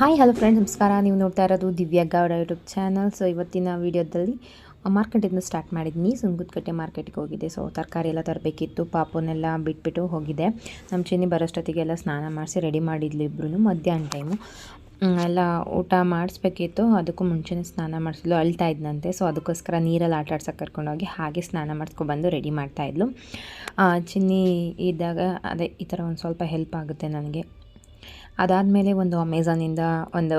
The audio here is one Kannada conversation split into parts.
ಹಾಯ್, ಹಲೋ ಫ್ರೆಂಡ್ಸ್ ನಮಸ್ಕಾರ. ನೀವು ನೋಡ್ತಾ ಇರೋದು Divya Gowda YouTube channel so ಇವತ್ತಿನ ವೀಡಿಯೋದಲ್ಲಿ ಮಾರ್ಕೆಟಿಂದ ಸ್ಟಾರ್ಟ್ ಮಾಡಿದ್ನಿ. ಸುಂಗುದಕಟ್ಟೆ ಮಾರ್ಕೆಟ್ಗೆ ಹೋಗಿದ್ದೆ. ಸೊ ತರಕಾರಿ ಎಲ್ಲ ತರಬೇಕಿತ್ತು. ಪಾಪುನೆಲ್ಲ ಬಿಟ್ಬಿಟ್ಟು ಹೋಗಿದೆ ನಮ್ಮ ಚಿನ್ನಿ ಬರೋಷ್ಟೊತ್ತಿಗೆಲ್ಲ ಸ್ನಾನ ಮಾಡಿಸಿ ರೆಡಿ ಮಾಡಿದ್ಲು ಇಬ್ಬರು ಮಧ್ಯಾಹ್ನ ಟೈಮು ಎಲ್ಲ ಊಟ ಮಾಡಿಸ್ಬೇಕಿತ್ತು. ಅದಕ್ಕೂ ಮುಂಚೆನೇ ಸ್ನಾನ ಮಾಡಿಸಿದ್ಲು. ಅಳ್ತಾ ಇದ್ನಂತೆ. ಸೊ ಅದಕ್ಕೋಸ್ಕರ ನೀರಲ್ಲಿ ಆಟ ಆಡ್ಸೋಕೆ ಕರ್ಕೊಂಡೋಗಿ ಹಾಗೆ ಸ್ನಾನ ಮಾಡಿಸ್ಕೊಬಂದು ರೆಡಿ ಮಾಡ್ತಾಯಿದ್ಲು ಚಿನ್ನಿ ಇದ್ದಾಗ, ಅದೇ ಈ ಥರ ಒಂದು ಸ್ವಲ್ಪ ಹೆಲ್ಪ್ ಆಗುತ್ತೆ ನನಗೆ. ಅದಾದಮೇಲೆ ಒಂದು ಅಮೆಝಾನಿಂದ ಒಂದು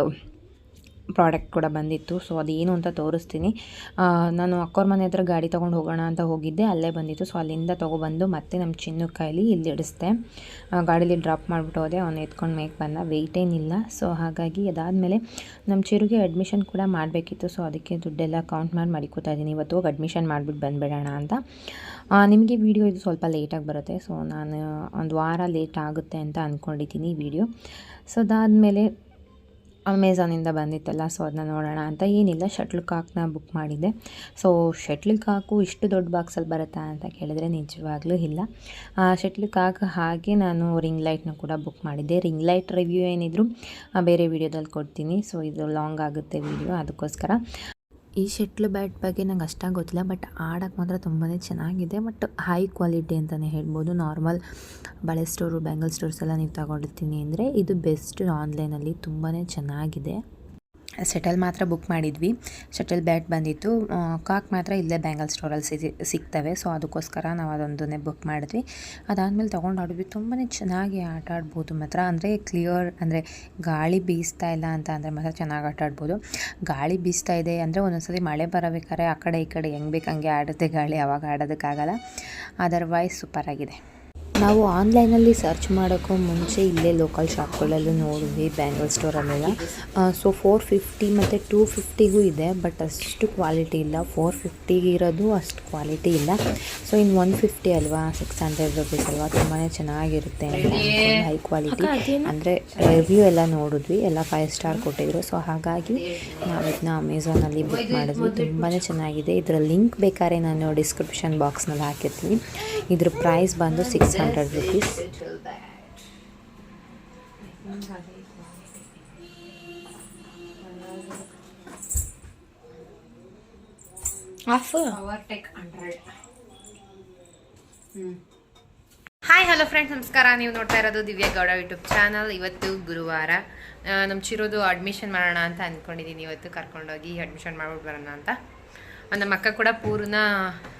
ಪ್ರಾಡಕ್ಟ್ ಕೂಡ ಬಂದಿತ್ತು. ಸೊ ಅದೇನು ಅಂತ ತೋರಿಸ್ತೀನಿ. ನಾನು ಅಕ್ಕೋರ್ ಮನೆ ಹತ್ರ ಗಾಡಿ ತೊಗೊಂಡು ಹೋಗೋಣ ಅಂತ ಹೋಗಿದ್ದೆ. ಅಲ್ಲೇ ಬಂದಿತ್ತು. ಸೊ ಅಲ್ಲಿಂದ ತೊಗೊಬಂದು ಮತ್ತೆ ನಮ್ಮ ಚಿನ್ನು ಕೈಲಿ ಇಲ್ಲಿ ಇಡಿಸ್ದೆ. ಗಾಡೀಲಿ ಡ್ರಾಪ್ ಮಾಡಿಬಿಟ್ಟು ಹೋದೆ. ಅವ್ನು ಎತ್ಕೊಂಡು ಮೇಕ್ ಬಂದ. ವೆಯ್ಟ್ ಏನಿಲ್ಲ. ಸೊ ಹಾಗಾಗಿ ಅದಾದಮೇಲೆ ನಮ್ಮ ಚಿರುಗೆ ಅಡ್ಮಿಷನ್ ಕೂಡ ಮಾಡಬೇಕಿತ್ತು. ಸೊ ಅದಕ್ಕೆ ದುಡ್ಡೆಲ್ಲ ಕೌಂಟ್ ಮಾಡಿ ಮಡಿಕೋತಾ ಇದ್ದೀನಿ. ಇವತ್ತು ಅಡ್ಮಿಷನ್ ಮಾಡಿಬಿಟ್ಟು ಬಂದುಬಿಡೋಣ ಅಂತ. ನಿಮಗೆ ವಿಡಿಯೋ ಇದು ಸ್ವಲ್ಪ ಲೇಟಾಗಿ ಬರುತ್ತೆ. ಸೊ ನಾನು ಒಂದು ವಾರ ಲೇಟ್ ಆಗುತ್ತೆ ಅಂತ ಅಂದ್ಕೊಂಡಿದ್ದೀನಿ ವಿಡಿಯೋ ಸೊ ಅದಾದಮೇಲೆ ಅಮೆಝಾನಿಂದ ಬಂದಿತ್ತಲ್ಲ ಸೊ ಅದನ್ನ ನೋಡೋಣ ಅಂತ. ಏನಿಲ್ಲ ಶಟ್ಲ್ ಕಾಕ್ನ ಬುಕ್ ಮಾಡಿದ್ದೆ. ಸೊ ಶಟ್ಲ್ ಕಾಕು ಇಷ್ಟು ದೊಡ್ಡ ಬಾಕ್ಸಲ್ಲಿ ಬರುತ್ತಾ ಅಂತ ಕೇಳಿದರೆ ನಿಜವಾಗ್ಲೂ ಇಲ್ಲ. ಶಟ್ಲ್ ಕಾಕ್ ಹಾಗೆ ನಾನು ರಿಂಗ್ ಲೈಟ್ನ ಕೂಡ ಬುಕ್ ಮಾಡಿದ್ದೆ. ರಿಂಗ್ ಲೈಟ್ ರಿವ್ಯೂ ಏನಿದ್ರು ಬೇರೆ ವೀಡಿಯೋದಲ್ಲಿ ಕೊಡ್ತೀನಿ. ಸೊ ಇದು ಲಾಂಗ್ ಆಗುತ್ತೆ ವಿಡಿಯೋ ಅದಕ್ಕೋಸ್ಕರ. ಈ ಶಟ್ಲ್ ಬ್ಯಾಟ್ ಬಗ್ಗೆ ನಂಗೆ ಅಷ್ಟಾಗಿ ಗೊತ್ತಿಲ್ಲ, ಬಟ್ ಆಡೋಕ್ಕೆ ಮಾತ್ರ ತುಂಬಾ ಚೆನ್ನಾಗಿದೆ. ಬಟ್ ಹೈ ಕ್ವಾಲಿಟಿ ಅಂತಲೇ ಹೇಳ್ಬೋದು. ನಾರ್ಮಲ್ ಬಳೆ ಸ್ಟೋರು, ಬ್ಯಾಂಗಲ್ ಸ್ಟೋರ್ಸ್ ಎಲ್ಲ ನೀವು ತಗೊಂಡಿರ್ತೀನಿ ಅಂದರೆ ಇದು ಬೆಸ್ಟ್ ಆನ್ಲೈನಲ್ಲಿ ತುಂಬಾ ಚೆನ್ನಾಗಿದೆ. ಶಟಲ್ ಮಾತ್ರ ಬುಕ್ ಮಾಡಿದ್ವಿ. ಶಟಲ್ ಬ್ಯಾಟ್ ಬಂದಿತ್ತು. ಕಾಕ್ ಮಾತ್ರ ಇಲ್ಲೇ ಬ್ಯಾಂಗಲ್ ಸ್ಟೋರಲ್ಲಿ ಸಿ ಸಿಗ್ತವೆ. ಸೊ ಅದಕ್ಕೋಸ್ಕರ ನಾವು ಅದೊಂದನ್ನೇ ಬುಕ್ ಮಾಡಿದ್ವಿ. ಅದಾದಮೇಲೆ ತೊಗೊಂಡು ಆಡಿದ್ವಿ. ತುಂಬಾ ಚೆನ್ನಾಗಿ ಆಟ ಆಡ್ಬೋದು ಮಾತ್ರ. ಅಂದರೆ ಕ್ಲಿಯರ್ ಅಂದರೆ ಗಾಳಿ ಬೀಸ್ತಾ ಇಲ್ಲ ಅಂತ ಅಂದರೆ ಮಾತ್ರ ಚೆನ್ನಾಗಿ ಆಟ ಆಡ್ಬೋದು. ಗಾಳಿ ಬೀಸ್ತಾ ಇದೆ ಅಂದರೆ ಒಂದೊಂದ್ಸತಿ ಮಳೆ ಬರಬೇಕಾದ್ರೆ ಆ ಕಡೆ ಈ ಕಡೆ ಹೆಂಗೆ ಬೇಕು ಹಂಗೆ ಆಡುತ್ತೆ ಗಾಳಿ. ಅವಾಗ ಆಡೋದಕ್ಕಾಗಲ್ಲ. ಅದರ್ವೈಸ್ ಸೂಪರಾಗಿದೆ ನಾವು ಆನ್ಲೈನಲ್ಲಿ ಸರ್ಚ್ ಮಾಡೋಕ್ಕೂ ಮುಂಚೆ ಇಲ್ಲೇ ಲೋಕಲ್ ಶಾಪ್ಗಳಲ್ಲೂ ನೋಡಿದ್ವಿ ಬ್ಯಾಂಗಲ್ ಸ್ಟೋರಲ್ಲೆಲ್ಲ ಸೊ ಫೋರ್ ಫಿಫ್ಟಿ ಮತ್ತು ಟೂ ಫಿಫ್ಟಿಗೂ ಇದೆ ಬಟ್ ಅಷ್ಟು ಕ್ವಾಲಿಟಿ ಇಲ್ಲ. ಫೋರ್ ಫಿಫ್ಟಿಗೆ ಇರೋದು ಅಷ್ಟು ಕ್ವಾಲಿಟಿ ಇಲ್ಲ. ಸೊ ಇನ್ನು ಒನ್ ಫಿಫ್ಟಿ ಅಲ್ವಾ ಸಿಕ್ಸ್ ಹಂಡ್ರೆಡ್ ರುಪೀಸ್ ಅಲ್ವಾ ತುಂಬಾ ಚೆನ್ನಾಗಿರುತ್ತೆ ಹೈ ಕ್ವಾಲಿಟಿ ಅಂದರೆ ರಿವ್ಯೂ ಎಲ್ಲ ನೋಡಿದ್ವಿ ಎಲ್ಲ ಫೈವ್ ಸ್ಟಾರ್ ಕೊಟ್ಟಿದ್ರು. ಸೊ ಹಾಗಾಗಿ ನಾವು ಇದನ್ನ ಅಮೆಝಾನಲ್ಲಿ ಬುಕ್ ಮಾಡಿದ್ವಿ. ತುಂಬಾ ಚೆನ್ನಾಗಿದೆ. ಇದರ ಲಿಂಕ್ ಬೇಕಾದ್ರೆ ನಾನು ಡಿಸ್ಕ್ರಿಪ್ಷನ್ ಬಾಕ್ಸ್ನಲ್ಲಿ ಹಾಕಿರ್ತೀನಿ. ಇದ್ರ ಪ್ರೈಸ್ ಬಂದು six hundred rupees hi hello friends ನಮಸ್ಕಾರ. ನೀವು ನೋಡ್ತಾ ಇರೋದು ದಿವ್ಯಾ ಗೌಡ ಯೂಟ್ಯೂಬ್ ಚಾನಲ್. ಇವತ್ತು ಗುರುವಾರ ನಮ್ ನಮ್ಮ ಚಿರೋದು ಅಡ್ಮಿಷನ್ ಮಾಡೋಣ ಅಂತ ಅಂದ್ಕೊಂಡಿದ್ದೀನಿ ಇವತ್ತು ಕರ್ಕೊಂಡೋಗಿ ಅಡ್ಮಿಷನ್ ಮಾಡ್ಬಿಟ್ಟು ಬರೋಣ ಅಂತ. ನಮ್ಮ ಅಕ್ಕ ಕೂಡ ಪೂರ್ಣ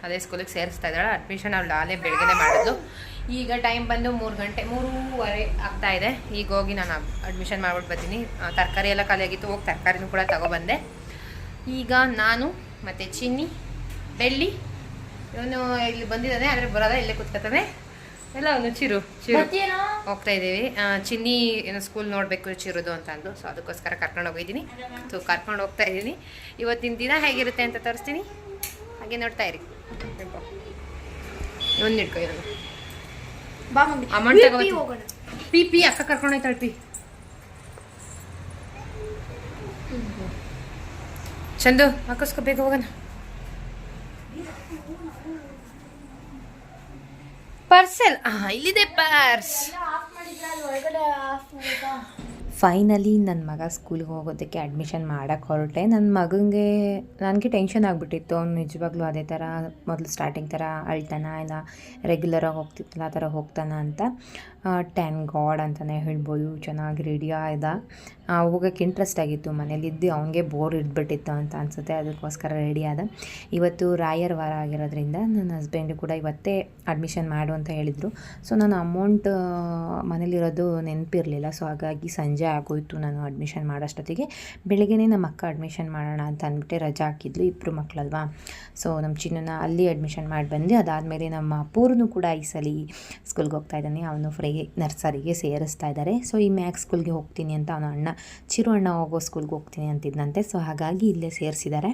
ಅದೇ ಸ್ಕೂಲಿಗೆ ಸೇರಿಸ್ತಾ ಇದ್ದಾಳೆ. ಅಡ್ಮಿಷನ್ ಅವ್ಳು ಆಲೇ ಬೆಳಗ್ಗೆನೇ ಮಾಡಿದ್ಲು. ಈಗ ಟೈಮ್ ಬಂದು ಮೂರು ಗಂಟೆ ಮೂರುವರೆ ಆಗ್ತಾ ಇದೆ. ಈಗ ಹೋಗಿ ನಾನು ಅಡ್ಮಿಷನ್ ಮಾಡ್ಬಿಟ್ಟು ಬರ್ತೀನಿ. ತರಕಾರಿ ಎಲ್ಲ ಖಾಲಿಯಾಗಿತ್ತು ಹೋಗಿ ತರಕಾರಿನೂ ಕೂಡ ತಗೊಬಂದೆ. ಈಗ ನಾನು ಮತ್ತು ಚಿನ್ನಿ ಬೆಳ್ಳಿ ಇವನು ಇಲ್ಲಿ ಬಂದಿದ್ದಾನೆ ಆದರೆ ಬರೋದ ಇಲ್ಲೇ ಕೂತ್ಕೊತಾನೆ. ಎಲ್ಲ ಒಂದು ಚಿರು ಚಿರು. ಹೋಗ್ತಾ ಇದ್ದೀವಿ. ಚಿನ್ನಿ ಏನೋ ಸ್ಕೂಲ್ ನೋಡಬೇಕು ಚಿರುದು ಅಂತ ಅಂದು ಸೊ ಅದಕ್ಕೋಸ್ಕರ ಕರ್ಕೊಂಡು ಹೋಗಿದ್ದೀನಿ. ಸೊ ಕರ್ಕೊಂಡು ಹೋಗ್ತಾ ಇದ್ದೀನಿ. ಇವತ್ತಿನ ದಿನ ಹೇಗಿರುತ್ತೆ ಅಂತ ತೋರಿಸ್ತೀನಿ. ಹಾಗೆ ನೋಡ್ತಾ ಇರಿ. ಒಂದು ಇರೋದು ಅಮೌಂಟ್ ತಗೋ ಪಿ ಪಿ ಅಕ್ಕ ಕರ್ಕೊಂಡು ಹೋಯ್ತಾಳೆ ಪಿ. ಚಂದು ಹಾಕಿಸ್ಕೊ ಬೇಗ ಹೋಗೋಣ. ಪಾರ್ಸೆಲ್ ಇಲ್ಲಿದೆ ಪಾರ್ಸ್. ಫೈನಲಿ ನನ್ನ ಮಗ ಸ್ಕೂಲ್ಗೆ ಹೋಗೋದಕ್ಕೆ ಅಡ್ಮಿಷನ್ ಮಾಡೋಕ್ಕೆ ಹೊರಟೆ ನನ್ನ ಮಗನಿಗೆ ನನಗೆ ಟೆನ್ಷನ್ ಆಗಿಬಿಟ್ಟಿತ್ತು. ಅವ್ನು ನಿಜವಾಗ್ಲೂ ಅದೇ ಥರ ಮೊದಲು ಸ್ಟಾರ್ಟಿಂಗ್ ಥರ ಅಳ್ತಾನ ಇಲ್ಲ ರೆಗ್ಯುಲರಾಗಿ ಹೋಗ್ತಿತ್ತಲ್ಲ ಆ ಥರ ಹೋಗ್ತಾನ ಅಂತ. ಟ್ಯಾನ್ ಗಾಡ್ ಅಂತಲೇ ಹೇಳ್ಬೋದು. ಚೆನ್ನಾಗಿ ರೆಡಿ ಆದ ಹೋಗೋಕ್ಕೆ ಇಂಟ್ರೆಸ್ಟ್ ಆಗಿತ್ತು. ಮನೇಲಿದ್ದು ಅವನಿಗೆ ಬೋರ್ ಇಟ್ಬಿಟ್ಟಿತ್ತು ಅಂತ ಅನಿಸುತ್ತೆ. ಅದಕ್ಕೋಸ್ಕರ ರೆಡಿ ಆದ. ಇವತ್ತು ರಾಯರ್ ವಾರ ಆಗಿರೋದ್ರಿಂದ ನನ್ನ ಹಸ್ಬೆಂಡ್ ಕೂಡ ಇವತ್ತೇ ಅಡ್ಮಿಷನ್ ಮಾಡು ಅಂತ ಹೇಳಿದರು. ಸೊ ನಾನು ಅಮೌಂಟ್ ಮನೇಲಿರೋದು ನೆನಪಿರಲಿಲ್ಲ. ಸೊ ಹಾಗಾಗಿ ಸಂಜೆ ಆಗೋಯ್ತು ನಾನು ಅಡ್ಮಿಷನ್ ಮಾಡೋಷ್ಟೊತ್ತಿಗೆ. ಬೆಳಗ್ಗೆನೇ ನಮ್ಮ ಅಕ್ಕ ಅಡ್ಮಿಷನ್ ಮಾಡೋಣ ಅಂತ ಅಂದ್ಬಿಟ್ಟು ರಜಾ ಹಾಕಿದ್ಲು ಇಬ್ಬರು ಮಕ್ಕಳಲ್ವಾ ಸೊ ನಮ್ಮ ಚಿನ್ನನ ಅಲ್ಲಿ ಅಡ್ಮಿಷನ್ ಮಾಡಿ ಬಂದು ಅದಾದಮೇಲೆ ನಮ್ಮ ಪೂರ್ನು ಕೂಡ ಈ ಸಲ ಸ್ಕೂಲ್ಗೆ ಹೋಗ್ತಾ ಇದ್ದಾನೆ. ಅವನು ಫ್ರೈ ನರ್ಸರಿಗೆ ಸೇರಿಸ್ತಾ ಇದ್ದಾರೆ. ಸೊ, ಈ ಮ್ಯಾಕ್ಸ್ ಸ್ಕೂಲ್ಗೆ ಹೋಗ್ತೀನಿ ಅಂತ ಅವನ ಅಣ್ಣ, ಚಿರು ಅಣ್ಣ, ಹೋಗೋ ಸ್ಕೂಲ್ಗೆ ಹೋಗ್ತೀನಿ ಅಂತಿದ್ದಂತೆ ಸೊ, ಹಾಗಾಗಿ ಇಲ್ಲೇ ಸೇರಿಸಿದ್ದಾರೆ.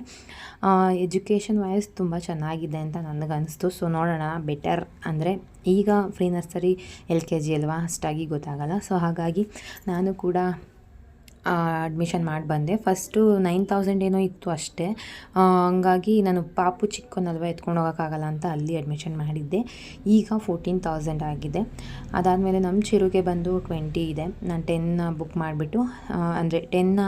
ಎಜುಕೇಷನ್ ವೈಸ್ ತುಂಬ ಚೆನ್ನಾಗಿದೆ ಅಂತ ನನಗನ್ನಿಸ್ತು ಸೊ, ನೋಡೋಣ, ಬೆಟರ್ ಅಂದರೆ ಈಗ free nursery L K G ಅಲ್ವಾ? ಅಷ್ಟಾಗಿ ಗೊತ್ತಾಗಲ್ಲ. ಸೊ, ಹಾಗಾಗಿ ನಾನು ಕೂಡ ಅಡ್ಮಿಷನ್ ಮಾಡಿ ಬಂದೆ. ಫಸ್ಟು ನೈನ್ ತೌಸಂಡ್ ಏನೋ ಇತ್ತು ಅಷ್ಟೇ. ಹಂಗಾಗಿ ನಾನು ಪಾಪು ಚಿಕ್ಕನಲ್ವ ಎತ್ಕೊಂಡು ಹೋಗೋಕ್ಕಾಗಲ್ಲ ಅಂತ ಅಲ್ಲಿ ಅಡ್ಮಿಷನ್ ಮಾಡಿದ್ದೆ. ಈಗ ಫೋರ್ಟೀನ್ ತೌಸಂಡ್ ಆಗಿದೆ. ಅದಾದಮೇಲೆ ನಮ್ಮ ಚಿರುಗೆ ಬಂದು ಟ್ವೆಂಟಿ ಇದೆ. ನಾನು ಟೆನ್ನ ಬುಕ್ ಮಾಡಿಬಿಟ್ಟು ಅಂದರೆ ಟೆನ್ನ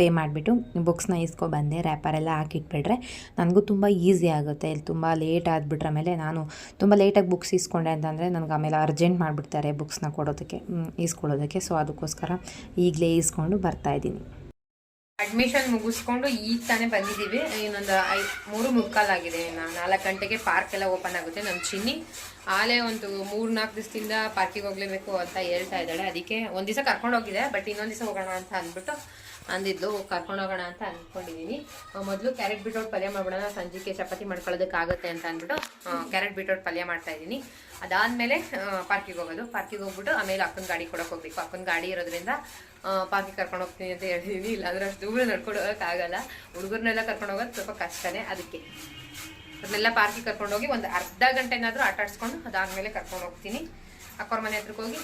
ಪೇ ಮಾಡಿಬಿಟ್ಟು ಬುಕ್ಸ್ನ ಬಂದೆ ರ್ಯಾಪರೆಲ್ಲ ಹಾಕಿಟ್ಬಿಟ್ರೆ ನನಗೂ ತುಂಬ ಈಸಿ ಆಗುತ್ತೆ. ಇಲ್ಲಿ ತುಂಬ ಲೇಟ್ ಆಗಿಬಿಟ್ರೆ ಮೇಲೆ ನಾನು ತುಂಬ ಲೇಟಾಗಿ ಬುಕ್ಸ್ ಇಸ್ಕೊಂಡೆ ಅಂತಂದರೆ ನನಗೆ ಆಮೇಲೆ ಅರ್ಜೆಂಟ್ ಮಾಡಿಬಿಡ್ತಾರೆ ಬುಕ್ಸ್ನ ಕೊಡೋದಕ್ಕೆ ಈಸ್ಕೊಳ್ಳೋದಕ್ಕೆ. ಸೊ ಅದಕ್ಕೋಸ್ಕರ ಈಗಲೇ ಈಸ್ಕೊಂಡು ಬರ್ತಾಯಿದ್ದೀನಿ ಅಡ್ಮಿಷನ್ ಮುಗಿಸ್ಕೊಂಡು ಈಗ ತಾನೇ ಬಂದಿದ್ದೀವಿ. ಇನ್ನೊಂದು ಐ, ಮೂರು ಮುಕ್ಕಾಲಾಗಿದೆ ಇನ್ನು ನಾಲ್ಕು ಗಂಟೆಗೆ ಪಾರ್ಕ್ ಎಲ್ಲ ಓಪನ್ ಆಗುತ್ತೆ. ನಮ್ಮ ಚಿನ್ನಿ ಆಲೇ ಒಂದು ಮೂರು ನಾಲ್ಕು ದಿವಸದಿಂದ ಪಾರ್ಕಿಗೆ ಹೋಗ್ಲೇಬೇಕು ಅಂತ ಹೇಳ್ತಾ ಇದ್ದಾಳೆ. ಅದಕ್ಕೆ ಒಂದು ದಿವಸ ಕರ್ಕೊಂಡು ಹೋಗಿದೆ ಬಟ್ ಇನ್ನೊಂದು ದಿವಸ ಹೋಗೋಣ ಅಂತ ಅಂದ್ಬಿಟ್ಟು ಅಂದಿದ್ದು ಕರ್ಕೊಂಡು ಹೋಗೋಣ ಅಂತ ಅಂದ್ಕೊಂಡಿದ್ದೀನಿ ಮೊದಲು ಕ್ಯಾರೆಟ್ ಬೀಟ್ರೋಟ್ ಪಲ್ಯ ಮಾಡ್ಬಿಡೋಣ, ಸಂಜೆಗೆ ಚಪಾತಿ ಮಾಡ್ಕೊಳ್ಳೋದಕ್ಕಾಗುತ್ತೆ ಅಂತ ಅಂದ್ಬಿಟ್ಟು ಕ್ಯಾರೆಟ್ ಬೀಟ್ರೋಟ್ ಪಲ್ಯ ಮಾಡ್ತಾ ಇದ್ದೀನಿ. ಅದಾದಮೇಲೆ ಪಾರ್ಕಿಗೆ ಹೋಗೋದು. ಪಾರ್ಕಿಗೆ ಹೋಗ್ಬಿಟ್ಟು ಆಮೇಲೆ ಅಕ್ಕನ ಗಾಡಿ ಕೊಡೋಕೆ ಹೋಗ್ಬೇಕು. ಅಕ್ಕನ ಗಾಡಿ ಇರೋದ್ರಿಂದ ಪಾರ್ಕಿಗೆ ಕರ್ಕೊಂಡು ಹೋಗ್ತೀನಿ ಅಂತ ಹೇಳಿದ್ದೀನಿ ಇಲ್ಲಾಂದ್ರೆ ಅಷ್ಟು ದೂರ ನಡ್ಕೊಂಡು ಹೋಗೋಕ್ಕಾಗಲ್ಲ ಹುಡುಗರನ್ನೆಲ್ಲ ಕರ್ಕೊಂಡು ಹೋಗೋದು ಸ್ವಲ್ಪ ಕಷ್ಟನೇ ಅದಕ್ಕೆ. ಅದನ್ನೆಲ್ಲ ಪಾರ್ಕಿಗೆ ಕರ್ಕೊಂಡು ಹೋಗಿ ಒಂದು ಅರ್ಧ ಗಂಟೆನಾದರೂ ಆಟಾಡ್ಸ್ಕೊಂಡು ಅದಾದಮೇಲೆ ಕರ್ಕೊಂಡು ಹೋಗ್ತೀನಿ. ಅಕ್ಕವ್ರ ಮನೆ ಹತ್ರಕ್ಕೆ ಹೋಗಿ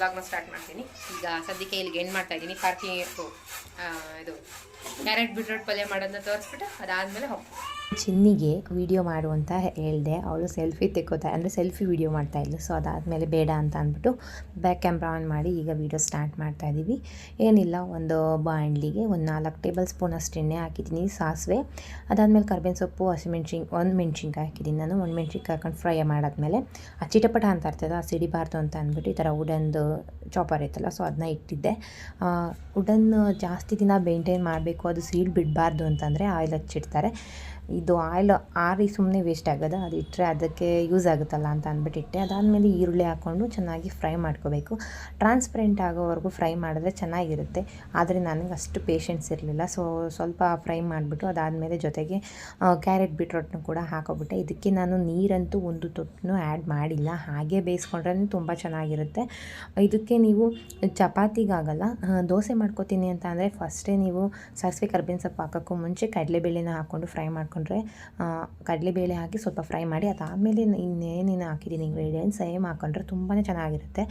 ಲಾಗ್ನ ಸ್ಟಾರ್ಟ್ ಮಾಡ್ತೀನಿ. ಈಗ ಸದ್ಯಕ್ಕೆ ಇಲ್ಲಿಗೆ ಏನು ಮಾಡ್ತಾ ಇದ್ದೀನಿ. ಪಾರ್ಕಿಂಗ್ ಇದು ಕ್ಯಾರೆಟ್ ಬಿಟ್ರೋಟ್ ಪಲ್ಯ ಮಾಡೋದನ್ನ ತೋರಿಸ್ಬಿಟ್ಟು ಅದಾದಮೇಲೆ ಹೋಗ್ತೀನಿ. ಚಿನ್ನಿಗೆ ವಿಡಿಯೋ ಮಾಡು ಅಂತ ಹೇಳಿದೆ. ಅವಳು ಸೆಲ್ಫಿ ತೆಕ್ಕೋತಾ, ಅಂದರೆ ಸೆಲ್ಫಿ ವಿಡಿಯೋ ಮಾಡ್ತಾಯಿದ್ಲು ಸೊ ಅದಾದಮೇಲೆ ಬೇಡ ಅಂತ ಅಂದ್ಬಿಟ್ಟು ಬ್ಯಾಕ್ ಕ್ಯಾಮ್ರಾ ಆನ್ ಮಾಡಿ ಈಗ ವಿಡಿಯೋ ಸ್ಟಾರ್ಟ್ ಮಾಡ್ತಾ ಇದ್ದೀವಿ ಏನಿಲ್ಲ, ಒಂದು ಬಾಂಡ್ಲಿಗೆ ಒಂದು ನಾಲ್ಕು ಟೇಬಲ್ ಸ್ಪೂನ್ ಅಷ್ಟು ಎಣ್ಣೆ ಹಾಕಿದ್ದೀನಿ, ಸಾಸಿವೆ. ಅದಾದಮೇಲೆ ಕರ್ಬೇವಿನ ಸೊಪ್ಪು, ಹಸಿಮೆಣ್ಸಿನ್, ಒಂದು ಮೆಣ್ಸಿನ್ಕಾಯಿ ಹಾಕಿದ್ದೀನಿ ನಾನು. ಒಂದು ಮೆಣ್ಸಿನ್ಕಾಯಿ ಹಾಕೊಂಡು ಫ್ರೈ ಮಾಡಾದ್ಮೇಲೆ ಆ ಚಿಟಪಟ ಅಂತ ಇರ್ತದೆ ಆ ಸಿಡಿಬಾರ್ದು ಅಂತ ಅಂದ್ಬಿಟ್ಟು ಈ ಥರ ಉಡನ್ದು ಚಾಪರ್ ಇತ್ತಲ್ಲ ಸೊ ಅದನ್ನ ಇಟ್ಟಿದ್ದೆ. ವುಡನ್ ಜಾಸ್ತಿ ದಿನ ಮೇಂಟೈನ್ ಮಾಡಬೇಕು, ಅದು ಸೀಡ್ ಬಿಡಬಾರ್ದು ಅಂತಂದರೆ ಆಯಿಲ್ ಹಚ್ಚಿಡ್ತಾರೆ. ಇದು ಆಯಿಲ್ ಆರಿ ಸುಮ್ಮನೆ ವೇಸ್ಟ್ ಆಗೋದು, ಅದು ಇಟ್ಟರೆ ಅದಕ್ಕೆ ಯೂಸ್ ಆಗುತ್ತಲ್ಲ ಅಂತ ಅಂದ್ಬಿಟ್ಟಿಟ್ಟೆ. ಅದಾದಮೇಲೆ ಈರುಳ್ಳಿ ಹಾಕ್ಕೊಂಡು ಚೆನ್ನಾಗಿ ಫ್ರೈ ಮಾಡ್ಕೋಬೇಕು. ಟ್ರಾನ್ಸ್ಪರೆಂಟ್ ಆಗೋವರೆಗೂ ಫ್ರೈ ಮಾಡಿದ್ರೆ ಚೆನ್ನಾಗಿರುತ್ತೆ. ಆದರೆ ನನಗೆ ಅಷ್ಟು ಪೇಷನ್ಸ್ ಇರಲಿಲ್ಲ. ಸೊ ಸ್ವಲ್ಪ ಫ್ರೈ ಮಾಡಿಬಿಟ್ಟು ಅದಾದಮೇಲೆ ಜೊತೆಗೆ ಕ್ಯಾರೆಟ್ ಬೀಟ್ರೋಟ್ನ ಕೂಡ ಹಾಕೋಬಿಟ್ಟೆ. ಇದಕ್ಕೆ ನಾನು ನೀರಂತೂ ಒಂದು ತೊಟ್ಟನ್ನು ಆ್ಯಡ್ ಮಾಡಿಲ್ಲ. ಹಾಗೆ ಬೇಯಿಸ್ಕೊಂಡ್ರೆ ತುಂಬ ಚೆನ್ನಾಗಿರುತ್ತೆ. ಇದಕ್ಕೆ ನೀವು ಚಪಾತಿಗಾಗಲ್ಲ ದೋಸೆ ಮಾಡ್ಕೋತೀನಿ ಅಂತ ಅಂದರೆ ಫಸ್ಟೇ ನೀವು ಸಾಸಿವೆ ಕರ್ಬೇವಿನ ಸೊಪ್ಪು ಹಾಕೋಕ್ಕೂ ಮುಂಚೆ ಕಡಲೆಬೇಳೆನ ಹಾಕ್ಕೊಂಡು ಫ್ರೈ ಮಾಡಿಕೊಂಡ್ರೆ ಕಡಲೆಬೇಳೆ ಹಾಕಿ ಸ್ವಲ್ಪ ಫ್ರೈ ಮಾಡಿ ಅದಾದಮೇಲೆ ಇನ್ನೇನೇನು ಹಾಕಿದ್ದೀನಿ ಇಂಗ್ರೀಡಿಯೆಂಟ್ಸ್ ಸೇಮ್ ಹಾಕೊಂಡ್ರೆ ತುಂಬಾ ಚೆನ್ನಾಗಿರುತ್ತೆ.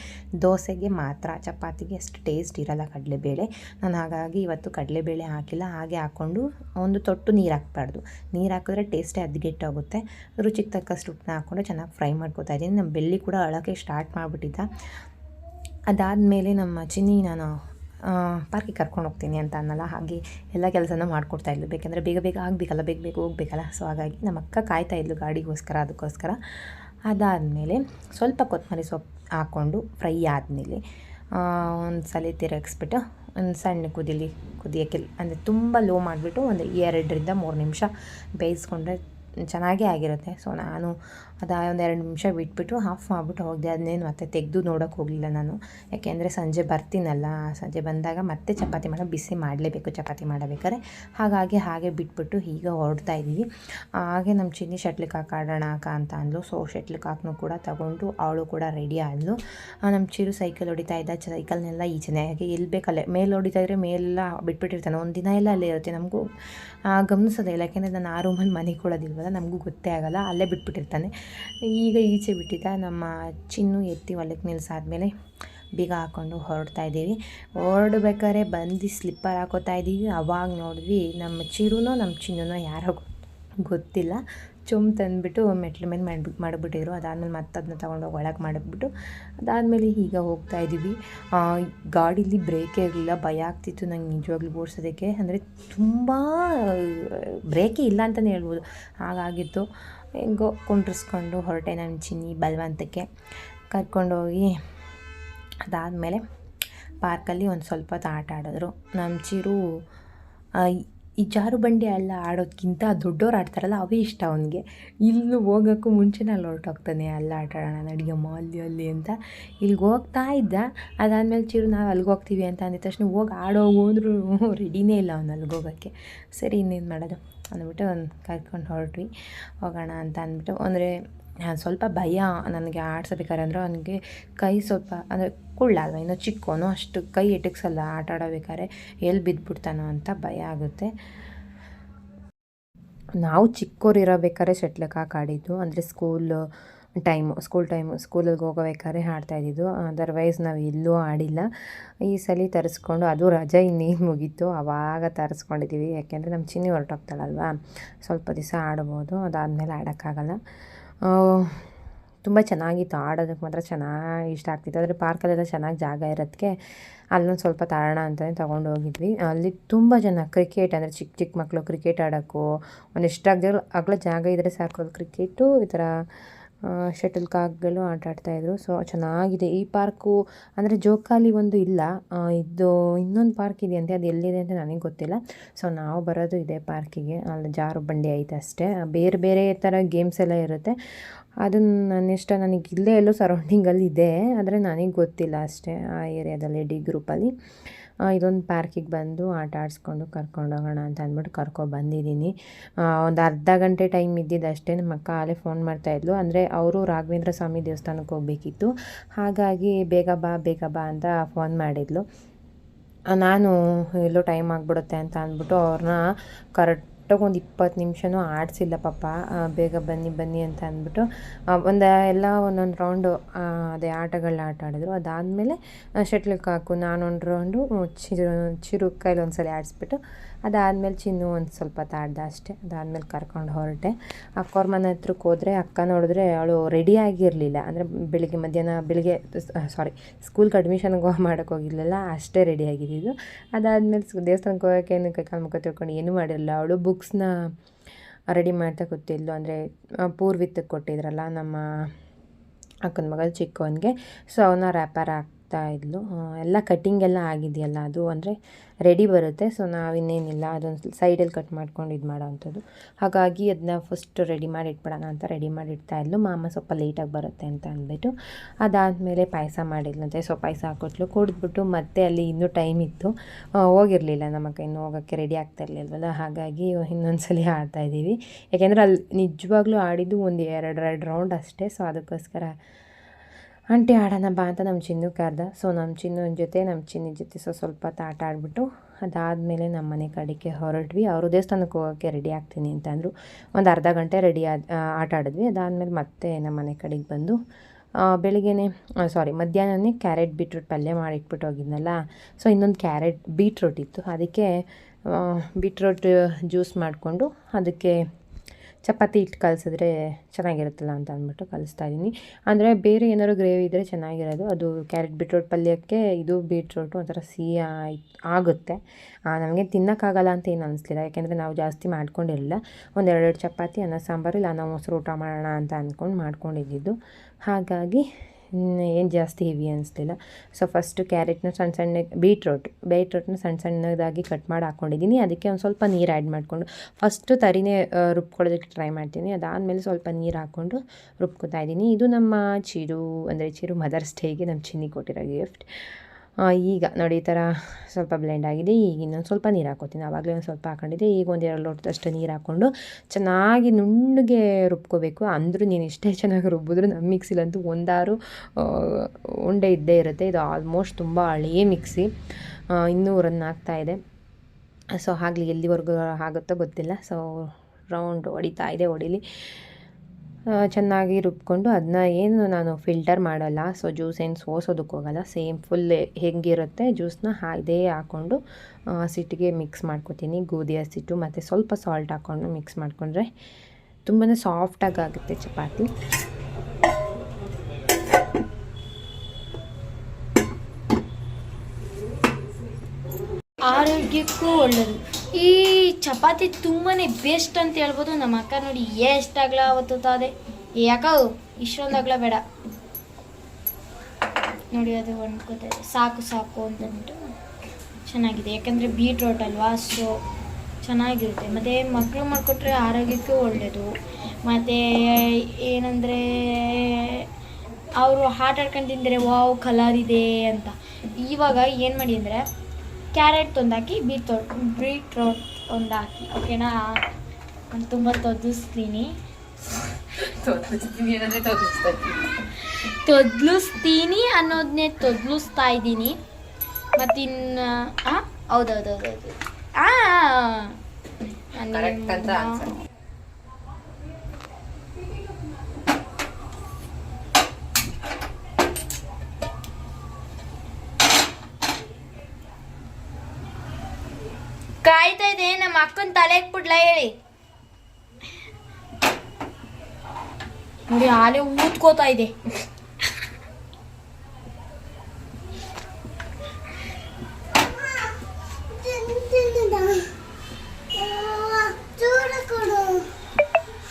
ದೋಸೆಗೆ ಮಾತ್ರ, ಚಪಾತಿಗೆ ಅಷ್ಟು ಟೇಸ್ಟ್ ಇರಲ್ಲ ಕಡಲೆಬೇಳೆ. ನಾನು ಹಾಗಾಗಿ ಇವತ್ತು ಕಡಲೆಬೇಳೆ ಹಾಕಿಲ್ಲ, ಹಾಗೆ ಹಾಕ್ಕೊಂಡು ಒಂದು ತೊಟ್ಟು ನೀರು ಹಾಕ್ಬಾರ್ದು. ನೀರು ಹಾಕಿದ್ರೆ ಟೇಸ್ಟೇ ಹೋಗುತ್ತೆ ರುಚಿಗೆ ತಕ್ಕಷ್ಟು ಉಪ್ಪನ್ನ ಹಾಕ್ಕೊಂಡು ಚೆನ್ನಾಗಿ ಫ್ರೈ ಮಾಡ್ಕೋತಾ ಇದ್ದೀನಿ. ನಮ್ಮ ಬೆಳ್ಳಿ ಕೂಡ ಅಳೋಕ್ಕೆ ಸ್ಟಾರ್ಟ್ ಮಾಡಿಬಿಟ್ಟಿದ್ದ. ಅದಾದಮೇಲೆ ನಮ್ಮ ಚಿನ್ನಿ ನಾನು ಪಾರ್ಕಿಗೆ ಕರ್ಕೊಂಡು ಹೋಗ್ತೀನಿ ಅಂತ ಅನ್ನಲ್ಲ. ಹಾಗೆ ಎಲ್ಲ ಕೆಲಸನೂ ಮಾಡ್ಕೊಡ್ತಾ ಇದ್ಲು. ಬೇಕೆಂದರೆ ಬೇಗ ಬೇಗ ಆಗಬೇಕಲ್ಲ, ಬೇಗ ಬೇಗ ಹೋಗ್ಬೇಕಲ್ಲ. ಸೊ ಹಾಗಾಗಿ ನಮ್ಮ ಅಕ್ಕ ಕಾಯ್ತಾ ಇದ್ಲು ಗಾಡಿಗೋಸ್ಕರ, ಅದಕ್ಕೋಸ್ಕರ. ಅದಾದಮೇಲೆ ಸ್ವಲ್ಪ ಕೊತ್ತಂಬರಿ ಸೊಪ್ಪು ಹಾಕ್ಕೊಂಡು ಫ್ರೈ ಆದಮೇಲೆ ಒಂದು ಸಲ ತಿರುಗಿಸ್ಬಿಟ್ಟು ಒಂದು ಸಣ್ಣ ಕುದಿಲಿ ಕುದಿಯೋಕ್ಕೆ, ಅಂದರೆ ತುಂಬ ಲೋ ಮಾಡಿಬಿಟ್ಟು ಒಂದು ಎರಡರಿಂದ ಮೂರು ನಿಮಿಷ ಬೇಯಿಸ್ಕೊಂಡ್ರೆ ಚೆನ್ನಾಗೇ ಆಗಿರುತ್ತೆ. ಸೊ ನಾನು ಅದು ಒಂದು ಎರಡು ನಿಮಿಷ ಬಿಟ್ಬಿಟ್ಟು ಆಫ್ ಮಾಡಿಬಿಟ್ಟು ಹೋಗಿದೆ. ಅದನ್ನೇನು ಮತ್ತೆ ತೆಗೆದು ನೋಡೋಕೆ ಹೋಗಲಿಲ್ಲ ನಾನು. ಯಾಕೆಂದರೆ ಸಂಜೆ ಬರ್ತೀನಲ್ಲ. ಸಂಜೆ ಬಂದಾಗ ಮತ್ತೆ ಚಪಾತಿ ಮಾಡೋ, ಬಿಸಿ ಮಾಡಲೇಬೇಕು ಚಪಾತಿ ಮಾಡಬೇಕಾದ್ರೆ. ಹಾಗಾಗಿ ಹಾಗೆ ಬಿಟ್ಬಿಟ್ಟು ಈಗ ಹೊರಡ್ತಾ ಇದ್ದೀವಿ. ಹಾಗೆ ನಮ್ಮ ಚಿನ್ನಿ ಶಟ್ಲ್ ಕಾಕ್ ಆಡೋಣ ಅಕ್ಕ ಅಂತ ಅಂದ್ಲು. ಸೊ ಶಟ್ಲ್ ಕಾಕ್ನೂ ಕೂಡ ತಗೊಂಡು ಅವಳು ಕೂಡ ರೆಡಿ ಆದ್ಲು. ನಮ್ಮ ಚಿರು ಸೈಕಲ್ ಹೊಡಿತಾ ಇದ್ದ. ಸೈಕಲ್ನೆಲ್ಲ ಈಚೆನೆ ಹಾಗೆ ಎಲ್ಲಿ ಬೇಕಲ್ಲೇ? ಮೇಲೆ ಹೊಡಿತಾ ಇದ್ರೆ ಮೇಲೆಲ್ಲ ಬಿಟ್ಬಿಟ್ಟಿರ್ತಾನೆ. ಒಂದು ದಿನ ಎಲ್ಲ ಅಲ್ಲೇ ಇರುತ್ತೆ ನಮಗೂ. ಗಮನಿಸೋದೇ ಇಲ್ಲ. ಯಾಕೆಂದರೆ ನಾನು ಆ ರೂಮಲ್ಲಿ ಮನೆ ಕೊಡೋದಿಲ್ವಲ್ಲ ನಮಗೂ ಗೊತ್ತೇ ಆಗಲ್ಲ, ಅಲ್ಲೇ ಬಿಟ್ಬಿಟ್ಟಿರ್ತಾನೆ. ಈಗ ಈಚೆ ಬಿಟ್ಟಿದ್ದ ನಮ್ಮ ಚಿನ್ನು ಎತ್ತಿ ಹೊಲಕ್ಕೆ ನಿಲ್ಸಾದ್ಮೇಲೆ ಬೀಗ ಹಾಕ್ಕೊಂಡು ಹೊರಡ್ತಾ ಇದ್ದೀವಿ. ಹೊರಡ್ಬೇಕಾದ್ರೆ ಬಂದು ಸ್ಲಿಪ್ಪರ್ ಹಾಕೋತಾ ಇದ್ದೀವಿ. ಅವಾಗ ನೋಡಿದ್ವಿ ನಮ್ಮ ಚಿರುನೋ, ನಮ್ಮ ಚಿನ್ನುನೋ ಯಾರೋ ಗೊತ್ತಿಲ್ಲ. ಚುಮ್ ತಂದುಬಿಟ್ಟು ಮೆಟ್ಲ ಮೇಲೆ ಮಾಡಿ ಮಾಡಿಬಿಟ್ಟಿದ್ರು ಅದಾದಮೇಲೆ ಮತ್ತೆ ಅದನ್ನ ತೊಗೊಂಡೋಗಿ ಒಳಗೆ ಮಾಡಿಬಿಟ್ಟು ಅದಾದಮೇಲೆ ಈಗ ಹೋಗ್ತಾ ಇದ್ದೀವಿ ಗಾಡೀಲಿ ಬ್ರೇಕೇ ಇರಲಿಲ್ಲ. ಭಯ ಆಗ್ತಿತ್ತು ನಂಗೆ ನಿಜವಾಗ್ಲೂ ಓಡಿಸೋದಕ್ಕೆ. ಅಂದರೆ ತುಂಬ ಬ್ರೇಕೇ ಇಲ್ಲ ಅಂತಲೇ ಹೇಳ್ಬೋದು. ಹಾಗಾಗಿತ್ತು. ಹೆಂಗೋ ಕುಂಡ್ರಿಸ್ಕೊಂಡು ಹೊರಟೆ ನಮ್ಮ ಚಿನ್ನಿ ಬಲವಂತಕ್ಕೆ. ಕರ್ಕೊಂಡೋಗಿ ಅದಾದಮೇಲೆ ಪಾರ್ಕಲ್ಲಿ ಒಂದು ಸ್ವಲ್ಪ ಹೊತ್ತು ಆಟ ಆಡಿದ್ರು. ನಮ್ಮ ಚಿರು ಈ ಜಾರು ಬಂಡಿ ಎಲ್ಲ ಆಡೋದಕ್ಕಿಂತ ದೊಡ್ಡವ್ರು ಆಡ್ತಾರಲ್ಲ ಅವೇ ಇಷ್ಟ ಅವನಿಗೆ. ಇಲ್ಲಿ ಹೋಗೋಕ್ಕೂ ಮುಂಚೆನೇ ಅಲ್ಲಿ ಹೊರಟೋಗ್ತಾನೆ, ಅಲ್ಲ ಆಟ ಆಡೋಣ ನಡಿಯಮ್ಮ ಅಲ್ಲಿ ಅಲ್ಲಿ ಅಂತ. ಇಲ್ಲಿಗೆ ಹೋಗ್ತಾ ಇದ್ದ, ಅದಾದಮೇಲೆ ಚಿರು ನಾವು ಅಲ್ಲಿಗೆ ಹೋಗ್ತೀವಿ ಅಂತ ಅಂದಿದ ತಕ್ಷಣ ಹೋಗಿ ಆಡೋಗು ಹೋದ್ರು ರೆಡಿನೇ ಇಲ್ಲ ಅವ್ನು ಅಲ್ಲಿಗೆ ಹೋಗೋಕ್ಕೆ. ಸರಿ, ಇನ್ನೇನು ಮಾಡೋದು? ಅಂದ್ಬಿಟ್ಟು ಒಂದು ಕರ್ಕೊಂಡು ಹೊರಟ್ವಿ. ಹೋಗೋಣ ಅಂತ ಅಂದ್ಬಿಟ್ಟು, ಅಂದರೆ ಸ್ವಲ್ಪ ಭಯ. ನನಗೆ ಆಡ್ಸಬೇಕಾದ್ರೆ ಅಂದರೆ ಅವನಿಗೆ ಕೈ ಸ್ವಲ್ಪ, ಅಂದರೆ ಕುಳ್ಳ ಅಲ್ವ ಇನ್ನು ಚಿಕ್ಕವನು ಅಷ್ಟು ಕೈ ಎಟಕ್ಸಲ್ಲ, ಆಟ ಆಡಬೇಕಾದ್ರೆ ಎಲ್ಲಿ ಬಿದ್ದುಬಿಡ್ತಾನೋ ಅಂತ ಭಯ ಆಗುತ್ತೆ. ನಾವು ಚಿಕ್ಕವ್ರು ಇರಬೇಕಾದ್ರೆ ಶಟ್ಲ್ ಕಾಕ್ ಆಡಿದ್ದು. ಅಂದರೆ ಸ್ಕೂಲ್ ಟೈಮು ಸ್ಕೂಲ್ ಟೈಮು ಸ್ಕೂಲಿಗೆ ಹೋಗಬೇಕಾದ್ರೆ ಆಡ್ತಾ ಇದ್ದಿದ್ದು. ಅದರ್ವೈಸ್ ನಾವು ಎಲ್ಲೂ ಆಡಿಲ್ಲ. ಈ ಸಲ ತರಿಸ್ಕೊಂಡು, ಅದು ರಜೆ ಇನ್ನೇನು ಮುಗೀತು ಆವಾಗ ತರಿಸ್ಕೊಂಡಿದ್ದೀವಿ ಯಾಕೆಂದರೆ ನಮ್ಮ ಚಿನ್ನಿ ಹೊರಟೋಗ್ತಾಳಲ್ವಾ? ಸ್ವಲ್ಪ ದಿವಸ ಆಡ್ಬೋದು. ಅದಾದಮೇಲೆ ಆಡೋಕ್ಕಾಗಲ್ಲ. ತುಂಬ ಚೆನ್ನಾಗಿತ್ತು ಆಡೋದಕ್ಕೆ ಮಾತ್ರ ಚೆನ್ನಾಗಿ ಇಷ್ಟ ಆಗ್ತಿತ್ತು. ಆದರೆ ಪಾರ್ಕಲ್ಲೆಲ್ಲ ಚೆನ್ನಾಗಿ ಜಾಗ ಇರೋದಕ್ಕೆ ಅಲ್ಲೊಂದು ಸ್ವಲ್ಪ ತಾಡೋಣ ಅಂತಲೇ ತೊಗೊಂಡು ಹೋಗಿದ್ವಿ. ಅಲ್ಲಿ ತುಂಬ ಜನ ಕ್ರಿಕೆಟ್ ಅಂದರೆ ಚಿಕ್ಕ ಚಿಕ್ಕ ಮಕ್ಕಳು ಕ್ರಿಕೆಟ್ ಆಡೋಕ್ಕೂ ಒಂದಿಷ್ಟು ಅಗ್ಲ ಅಗಲ ಜಾಗ ಇದ್ದರೆ ಸಾಕು ಅಲ್ಲಿ ಕ್ರಿಕೆಟು ಈ ಥರ ಶಟಲ್ ಕಾಕ್ಗಳು ಆಟ ಆಡ್ತಾಯಿದ್ರು ಸೊ ಚೆನ್ನಾಗಿದೆ. ಈ ಪಾರ್ಕು ಅಂದರೆ ಜೋಕಾಲಿ ಒಂದು ಇಲ್ಲ. ಇದು ಇನ್ನೊಂದು ಪಾರ್ಕ್ ಇದೆಯಂತೆ, ಅದು ಎಲ್ಲಿದೆ ಅಂತ ನನಗೆ ಗೊತ್ತಿಲ್ಲ. ಸೊ ನಾವು ಬರೋದು ಇದೆ ಪಾರ್ಕಿಗೆ ಅಲ್ಲಿ ಜಾರು ಬಂಡಿ ಐತೆ ಅಷ್ಟೇ. ಬೇರೆ ಬೇರೆ ಥರ ಗೇಮ್ಸ್ ಎಲ್ಲ ಇರುತ್ತೆ. ಅದನ್ನು ನನ್ನ ಇಷ್ಟ ನನಗೆ ಇಲ್ಲೇ ಎಲ್ಲೋ ಸರೌಂಡಿಂಗಲ್ಲಿ ಇದೆ. ಆದರೆ ನನಗೆ ಗೊತ್ತಿಲ್ಲ ಅಷ್ಟೇ ಆ ಏರಿಯಾದಲ್ಲಿ ಡಿ ಗ್ರೂಪಲ್ಲಿ ಇದೊಂದು ಪಾರ್ಕಿಗೆ ಬಂದು ಆಟ ಆಡಿಸ್ಕೊಂಡು ಕರ್ಕೊಂಡು ಹೋಗೋಣ ಅಂತ ಅಂದ್ಬಿಟ್ಟು ಕರ್ಕೊಂಡು ಬಂದಿದ್ದೀನಿ. ಒಂದು ಅರ್ಧ ಗಂಟೆ ಟೈಮ್ ಇದ್ದಿದ್ದಷ್ಟೇ ನಮ್ಮ ಅಕ್ಕ ಅಲ್ಲೇ ಫೋನ್ ಮಾಡ್ತಾಯಿದ್ಲು ಅಂದರೆ ಅವರು ರಾಘವೇಂದ್ರ ಸ್ವಾಮಿ ದೇವಸ್ಥಾನಕ್ಕೆ ಹೋಗಬೇಕಿತ್ತು. ಹಾಗಾಗಿ ಬೇಗ ಬಾ ಬೇಗ ಬಾ ಅಂತ ಫೋನ್ ಮಾಡಿದ್ಲು. ನಾನು ಎಲ್ಲೋ ಟೈಮ್ ಆಗಿಬಿಡುತ್ತೆ ಅಂತ ಅಂದ್ಬಿಟ್ಟು ಅವ್ರನ್ನ ಕರೆಕ್ಟಾಗಿ ಒಂದು ಇಪ್ಪತ್ತು ನಿಮಿಷನೂ ಆಡಿಸಿಲ್ಲ ಪಾಪ. ಬೇಗ ಬನ್ನಿ ಬನ್ನಿ ಅಂತ ಅಂದ್ಬಿಟ್ಟು ಒಂದು ಎಲ್ಲ ಒಂದೊಂದು ರೌಂಡು ಅದೇ ಆಟಗಳನ್ನ ಆಟ ಆಡಿದ್ರು. ಅದಾದಮೇಲೆ ಶಟ್ಲ್ ಕಾಕು ನಾನೊಂದು ರೌಂಡು ಚಿರು ಚಿರು ಕೈಲಿ ಒಂದು ಸಲ ಆಡಿಸ್ಬಿಟ್ಟು ಅದಾದಮೇಲೆ ಚಿನ್ನು ಒಂದು ಸ್ವಲ್ಪ ಹೊತ್ತು ಆಡ್ದೆ ಅಷ್ಟೇ. ಅದಾದಮೇಲೆ ಕರ್ಕೊಂಡು ಹೊರಟೆ. ಅಕ್ಕವ್ರ ಮನೆ ಹತ್ರಕ್ಕೆ ಹೋದರೆ ಅಕ್ಕ ನೋಡಿದ್ರೆ ಅವಳು ರೆಡಿ ಆಗಿರಲಿಲ್ಲ. ಅಂದರೆ ಬೆಳಿಗ್ಗೆ ಮಧ್ಯಾಹ್ನ, ಬೆಳಿಗ್ಗೆ ಸಾರಿ ಸ್ಕೂಲ್ಗೆ ಅಡ್ಮಿಷನ್ಗೆ ಮಾಡೋಕ್ಕೆ ಹೋಗಿರಲಿಲ್ಲ. ಅಷ್ಟೇ ರೆಡಿ ಆಗಿದ್ದು ಅದಾದಮೇಲೆ ದೇವಸ್ಥಾನಕ್ಕೆ ಹೋಗೋಕ್ಕೆ ಏನು ಕೈ, ಕಾಲು, ಮುಖ ತಿಳ್ಕೊಂಡು ಏನೂ ಮಾಡಿರಲಿಲ್ಲ. ಅವಳು ಬುಕ್ಸ್ನ ರೆಡಿ ಮಾಡ್ತಾ ಕೂತಿದ್ಲು. ಅಂದರೆ ಪೂರ್ವಿತಕ್ಕೆ ಕೊಟ್ಟಿದ್ರಲ್ಲ ನಮ್ಮ ಅಕ್ಕನ ಮಗ ಚಿಕ್ಕವನಿಗೆ. ಸೊ ಅವನ್ನ ರ್ಯಾಪರ್ ಹಾಕ್ತಾ ಇದ್ಲು. ಎಲ್ಲ ಕಟ್ಟಿಂಗ್ ಎಲ್ಲ ಆಗಿದೆಯಲ್ಲ ಅದು ಅಂದರೆ ರೆಡಿ ಬರುತ್ತೆ. ಸೊ ನಾವಿನ್ನೇನಿಲ್ಲ ಅದೊಂದು ಸೈಡಲ್ಲಿ ಕಟ್ ಮಾಡ್ಕೊಂಡು ಇದು ಮಾಡೋವಂಥದ್ದು ಹಾಗಾಗಿ ಅದನ್ನ ಫಸ್ಟ್ ರೆಡಿ ಮಾಡಿ ಇಟ್ಬಿಡೋಣ ಅಂತ ರೆಡಿ ಮಾಡಿ ಇಡ್ತಾ ಇದ್ಲು. ಮಾಮ ಸ್ವಲ್ಪ ಲೇಟಾಗಿ ಬರುತ್ತೆ ಅಂತ ಅಂದ್ಬಿಟ್ಟು ಅದಾದಮೇಲೆ ಪಾಯಸ ಮಾಡಿದ್ಲಂತೆ. ಸೊ ಪಾಯಸ ಹಾಕೊಟ್ಲು. ಕುಡಿದ್ಬಿಟ್ಟು ಮತ್ತೆ ಅಲ್ಲಿ ಇನ್ನೂ ಟೈಮ್ ಇತ್ತು. ಹೋಗಿರಲಿಲ್ಲ ನಮಗೆ ಇನ್ನು ಹೋಗೋಕ್ಕೆ ರೆಡಿ ಆಗ್ತಾ ಇರಲಿಲ್ವಲ್ಲ? ಹಾಗಾಗಿ ಇನ್ನೊಂದು ಸಲ ಆಡ್ತಾ ಇದ್ದೀವಿ. ಯಾಕೆಂದರೆ ಅಲ್ಲಿ ನಿಜವಾಗ್ಲೂ ಆಡಿದ್ದು ಒಂದು ಎರಡು ರೌಂಡ್ ಅಷ್ಟೇ. ಸೊ ಅದಕ್ಕೋಸ್ಕರ ಆಂಟಿ ಆಡೋಣ ಬಾ ಅಂತ ನಮ್ಮ ಚಿನ್ನು ಕರೆದ. ಸೊ ನಮ್ಮ ಚಿನ್ನನ ಜೊತೆ, ನಮ್ಮ ಚಿನ್ನಿ ಜೊತೆ ಸೊ ಸ್ವಲ್ಪ ಹೊತ್ತು ಆಟ ಆಡಿಬಿಟ್ಟು ಅದಾದಮೇಲೆ ನಮ್ಮ ಮನೆ ಕಡೆಗೆ ಹೊರಟ್ವಿ. ಅವರು ದೇವಸ್ಥಾನಕ್ಕೆ ಹೋಗೋಕ್ಕೆ ರೆಡಿ ಆಗ್ತೀನಿ ಅಂತಂದರು ಒಂದು ಅರ್ಧ ಗಂಟೆ ರೆಡಿ ಆದ ಆಟ ಆಡಿದ್ವಿ. ಅದಾದಮೇಲೆ ಮತ್ತೆ ನಮ್ಮ ಮನೆ ಕಡೆಗೆ ಬಂದು ಬೆಳಿಗ್ಗೆನೇ ಸಾರಿ ಮಧ್ಯಾಹ್ನನೇ ಕ್ಯಾರೆಟ್ ಬೀಟ್ರೂಟ್ ಪಲ್ಯ ಮಾಡಿಟ್ಬಿಟ್ಟು ಹೋಗಿದ್ನಲ್ಲ. ಸೊ ಇನ್ನೊಂದು ಕ್ಯಾರೆಟ್ ಬೀಟ್ರೂಟ್ ಇತ್ತು. ಅದಕ್ಕೆ ಬೀಟ್ರೂಟ್ ಜ್ಯೂಸ್ ಮಾಡಿಕೊಂಡು ಅದಕ್ಕೆ ಚಪಾತಿ ಹಿಟ್ಟು ಕಲಿಸಿದ್ರೆ ಚೆನ್ನಾಗಿರುತ್ತಲ್ಲ ಅಂತ ಅಂದ್ಬಿಟ್ಟು ಕಲಿಸ್ತಾ ಇದ್ದೀನಿ ಅಂದರೆ ಬೇರೆ ಏನಾದ್ರು ಗ್ರೇವಿ ಇದ್ದರೆ ಚೆನ್ನಾಗಿರೋದು. ಅದು ಕ್ಯಾರೆಟ್ ಬೀಟ್ರೋಟ್ ಪಲ್ಯಕ್ಕೆ ಇದು ಬೀಟ್ರೋಟು ಒಂಥರ ಸಿಹಿ ಆಗುತ್ತೆ. ನಮಗೆ ತಿನ್ನೋಕ್ಕಾಗಲ್ಲ ಅಂತ ಏನು ಅನಿಸ್ಲಿಲ್ಲ. ಯಾಕೆಂದರೆ ನಾವು ಜಾಸ್ತಿ ಮಾಡ್ಕೊಂಡಿರಲಿಲ್ಲ. ಒಂದು ಎರಡೆರಡು ಚಪಾತಿ, ಅನ್ನ, ಸಾಂಬಾರು, ಇಲ್ಲ ಅನ್ನ ಮೊಸರು ಊಟ ಮಾಡೋಣ ಅಂತ ಅಂದ್ಕೊಂಡು ಮಾಡ್ಕೊಂಡಿದ್ದಿದ್ದು ಹಾಗಾಗಿ ಏನು ಜಾಸ್ತಿ ಹೆವಿ ಅನಿಸ್ಲಿಲ್ಲ. ಸೊ ಫಸ್ಟು ಕ್ಯಾರೆಟ್ನ ಸಣ್ಣ ಸಣ್ಣ ಬೀಟ್ರೋಟ್ ಬೀಟ್ರೋಟ್ನ ಸಣ್ಣ ಸಣ್ಣದಾಗಿ ಕಟ್ ಮಾಡಿ ಹಾಕ್ಕೊಂಡಿದ್ದೀನಿ ಅದಕ್ಕೆ ಒಂದು ಸ್ವಲ್ಪ ನೀರು ಆ್ಯಡ್ ಮಾಡಿಕೊಂಡು ಫಸ್ಟು ತರಿನೇ ರುಬ್ಕೊಳ್ಳೋದಕ್ಕೆ ಟ್ರೈ ಮಾಡ್ತೀನಿ. ಅದಾದಮೇಲೆ ಸ್ವಲ್ಪ ನೀರು ಹಾಕ್ಕೊಂಡು ರುಬ್ಕೊತಾ ಇದ್ದೀನಿ ಇದು ನಮ್ಮ ಚಿರು, ಅಂದರೆ ಚಿರು ಮದರ್ಸ್ ಡೇಗೆ ನಮ್ಮ ಚಿನ್ನಿ ಕೊಟ್ಟಿರೋ ಗಿಫ್ಟ್ ಈಗ ನೋಡಿ ಈ ಥರ ಸ್ವಲ್ಪ ಬ್ಲೆಂಡ್ ಆಗಿದೆ. ಈಗ ಇನ್ನೊಂದು ಸ್ವಲ್ಪ ನೀರು ಹಾಕೋತೀನಿ. ಆವಾಗಲೇ ಒಂದು ಸ್ವಲ್ಪ ಹಾಕೊಂಡಿದ್ದೆ. ಈಗ ಒಂದು ಎರಡು ಲೋಟದಷ್ಟು ನೀರು ಹಾಕ್ಕೊಂಡು ಚೆನ್ನಾಗಿ ನುಣ್ಣಗೆ ರುಬ್ಕೋಬೇಕು. ಅಂದರೂ ನೀನು ಎಷ್ಟೇ ಚೆನ್ನಾಗಿ ರುಬ್ಬಿದ್ರು ನಮ್ಮ ಮಿಕ್ಸಿಲಂತೂ ಒಂದಾರು ಉಂಡೆ ಇದ್ದೇ ಇರುತ್ತೆ. ಇದು ಆಲ್ಮೋಸ್ಟ್ ತುಂಬ ಹಳೆಯ ಮಿಕ್ಸಿ. ಇನ್ನೂ ರನ್ ಇದೆ. ಸೊ, ಆಗಲಿ ಎಲ್ಲಿವರೆಗೂ ಆಗುತ್ತೋ ಗೊತ್ತಿಲ್ಲ. ಸೊ ರೌಂಡ್ ಹೊಡಿತಾ ಇದೆ, ಹೊಡಿಲಿ. ಚೆನ್ನಾಗಿ ರುಬ್ಕೊಂಡು ಅದನ್ನ ಏನು ನಾನು ಫಿಲ್ಟರ್ ಮಾಡಲ್ಲ. ಸೊ ಜ್ಯೂಸ್ ಏನು ಸೋಸೋದಕ್ಕೆ ಹೋಗಲ್ಲ. ಸೇಮ್ ಫುಲ್ ಹೆಂಗಿರುತ್ತೆ ಜ್ಯೂಸ್ನ ಇದೇ ಹಾಕ್ಕೊಂಡು ಆ, ಹಸಿಟ್ಟಿಗೆ ಮಿಕ್ಸ್ ಮಾಡ್ಕೊತೀನಿ. ಗೋಧಿ ಹಸಿಟ್ಟು ಮತ್ತು ಸ್ವಲ್ಪ ಸಾಲ್ಟ್ ಹಾಕ್ಕೊಂಡು ಮಿಕ್ಸ್ ಮಾಡಿಕೊಂಡ್ರೆ ತುಂಬಾ ಸಾಫ್ಟಾಗಿ ಆಗುತ್ತೆ ಚಪಾತಿ. ಆರೋಗ್ಯಕ್ಕೂ ಒಳ್ಳೆಯದು ಈ ಚಪಾತಿ ತುಂಬಾ ಬೆಸ್ಟ್ ಅಂತ ಹೇಳ್ಬೋದು. ನಮ್ಮ ಅಕ್ಕ ನೋಡಿ ಎಷ್ಟಾಗ್ಲ ತಾದೆ. ಯಾಕ ಇಷ್ಟೊಂದು ಅಗ್ಲ ಬೇಡ. ನೋಡಿ ಅದು ಒಣ್ಕೋತದೆ. ಸಾಕು ಸಾಕು ಅಂತಂದ್ಬಿಟ್ಟು. ಚೆನ್ನಾಗಿದೆ. ಯಾಕಂದರೆ ಬೀಟ್ರೋಟ್ ಅಲ್ವಾ ಸೊ ಚೆನ್ನಾಗಿರುತ್ತೆ. ಮತ್ತು ಮಕ್ಕಳು ಮಾಡಿಕೊಟ್ರೆ ಆರೋಗ್ಯಕ್ಕೂ ಒಳ್ಳೆಯದು ಮತ್ತು ಏನಂದರೆ ಅವರು ಆಟ ಆಡ್ಕೊಂಡು ತಿಂದರೆ ವಾವ್, ಕಲರ್ ಇದೆ ಅಂತ. ಇವಾಗ ಏನು ಮಾಡಿ ಅಂದರೆ ಕ್ಯಾರೆಟ್ ಒಂದಾಕಿ ಬೀಟ್ರೋಟ್ ಬೀಟ್ರೋಟ್ ಒಂದು ಹಾಕಿ ಓಕೆನಾ ನಾನು ತುಂಬ ಇದ್ದೀನಿ. ತೊದ್ಲಿಸ್ತೀನಿ ಅನ್ನೋದನ್ನೇ ತೊದ್ಲಿಸ್ತಾ ಇದ್ದೀನಿ. ಮತ್ತಿನ್ನು ಹಾಂ ಹೌದೌದೌದೌದು Correct ಕಾಯ್ತಾ ಇದೆ, ನಮ್ಮ ಅಕ್ಕನ ತಲೆ ಹಾಕ್ಬಿಡ್ಲ ಹೇಳಿ. ನೋಡಿ, ಆಲೆ ಊದ್ಕೋತಾ ಇದೆ.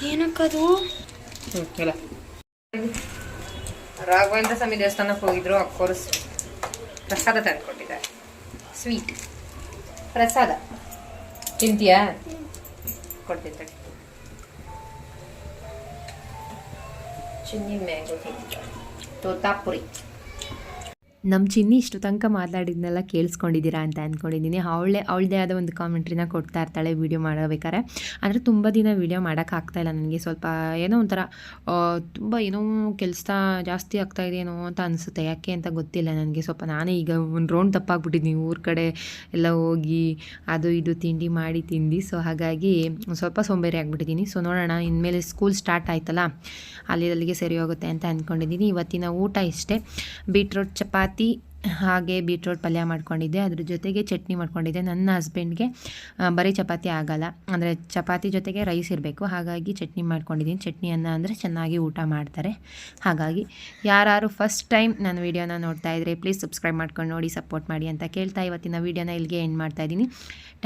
ಏನಕ್ಕದು ರಾಘವೇಂದ್ರ ಸ್ವಾಮಿ ದೇವಸ್ಥಾನಕ್ಕೆ ಹೋಗಿದ್ರು, ಅಕ್ಕೋರು ಸ್- ಪ್ರಸಾದ ತಂದ್ಕೊಟ್ಟಿದ್ದಾರೆ. ಸ್ವೀಟ್ ಪ್ರಸಾದ. ತಿಂತೀಯಾ ಕೊಡ್ತಿದ್ದೆ ಚಿನ್ನಿ ಮ್ಯಾಂಗೋ ತಿಂತಿದ್ದಾರೆ ತೋತಾಪುರಿ ನಮ್ಮ ಚಿನ್ನಿ ಇಷ್ಟು ತನಕ ಮಾತಾಡಿದ್ನೆಲ್ಲ ಕೇಳಿಸ್ಕೊಂಡಿದ್ದೀರಾ ಅಂತ ಅಂದ್ಕೊಂಡಿದ್ದೀನಿ ಅವಳೇ, ಅವಳದೇ ಆದ ಒಂದು ಕಾಮೆಂಟ್ರಿನ ಕೊಡ್ತಾ ಇರ್ತಾಳೆ ವೀಡಿಯೋ ಮಾಡಬೇಕಾದ್ರೆ. ಅಂದರೆ ತುಂಬ ದಿನ ವೀಡಿಯೋ ಮಾಡೋಕ್ಕಾಗ್ತಾಯಿಲ್ಲ ನನಗೆ. ಸ್ವಲ್ಪ ಏನೋ ಒಂಥರ ತುಂಬ ಏನೋ ಕೆಲಸ ಜಾಸ್ತಿ ಆಗ್ತಾ ಇದೆಯೇನೋ ಅಂತ ಅನಿಸುತ್ತೆ. ಯಾಕೆ ಅಂತ ಗೊತ್ತಿಲ್ಲ ನನಗೆ. ಸ್ವಲ್ಪ ನಾನೇ ಈಗ ಒಂದು ರೌಂಡ್ ತಪ್ಪಾಗ್ಬಿಟ್ಟಿದ್ದೀನಿ. ಊರ ಕಡೆ ಎಲ್ಲ ಹೋಗಿ ಅದು ಇದು ತಿಂಡಿ ಮಾಡಿ ತಿಂದು. ಸೊ ಹಾಗಾಗಿ ಸ್ವಲ್ಪ ಸೋಂಬೇರಿ ಆಗಿಬಿಟ್ಟಿದ್ದೀನಿ. ಸೊ ನೋಡೋಣ. ಇನ್ಮೇಲೆ ಸ್ಕೂಲ್ ಸ್ಟಾರ್ಟ್ ಆಯ್ತಲ್ಲ? ಅಲ್ಲಿ ಅಲ್ಲಿಗೆ ಸರಿ ಹೋಗುತ್ತೆ ಅಂತ ಅಂದ್ಕೊಂಡಿದ್ದೀನಿ ಇವತ್ತಿನ ಊಟ ಇಷ್ಟೇ. ಬೀಟ್ರೋಟ್ ಚಪಾತಿ ಹಾಗೆ ಬೀಟ್ರೋಟ್ ಪಲ್ಯ ಮಾಡ್ಕೊಂಡಿದ್ದೆ. ಅದ್ರ ಜೊತೆಗೆ ಚಟ್ನಿ ಮಾಡ್ಕೊಂಡಿದ್ದೆ. ನನ್ನ ಹಸ್ಬೆಂಡ್ಗೆ ಬರೀ ಚಪಾತಿ ಆಗಲ್ಲ. ಅಂದರೆ ಚಪಾತಿ ಜೊತೆಗೆ ರೈಸ್ ಇರಬೇಕು. ಹಾಗಾಗಿ ಚಟ್ನಿ ಮಾಡ್ಕೊಂಡಿದ್ದೀನಿ. ಚಟ್ನಿಯನ್ನ ಅಂದರೆ ಚೆನ್ನಾಗಿ ಊಟ ಮಾಡ್ತಾರೆ. ಹಾಗಾಗಿ ಯಾರು ಫಸ್ಟ್ ಟೈಮ್ ನನ್ನ ವೀಡಿಯೋನ ನೋಡ್ತಾ ಇದ್ದರೆ ಪ್ಲೀಸ್ ಸಬ್ಸ್ಕ್ರೈಬ್ ಮಾಡ್ಕೊಂಡು ನೋಡಿ ಸಪೋರ್ಟ್ ಮಾಡಿ ಅಂತ ಕೇಳ್ತಾ ಇವತ್ತಿನ ವೀಡಿಯೋನ ಇಲ್ಲಿಗೆ ಎಂಡ್ ಮಾಡ್ತಾ ಇದ್ದೀನಿ.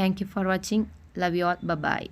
Thank you for watching love you all bye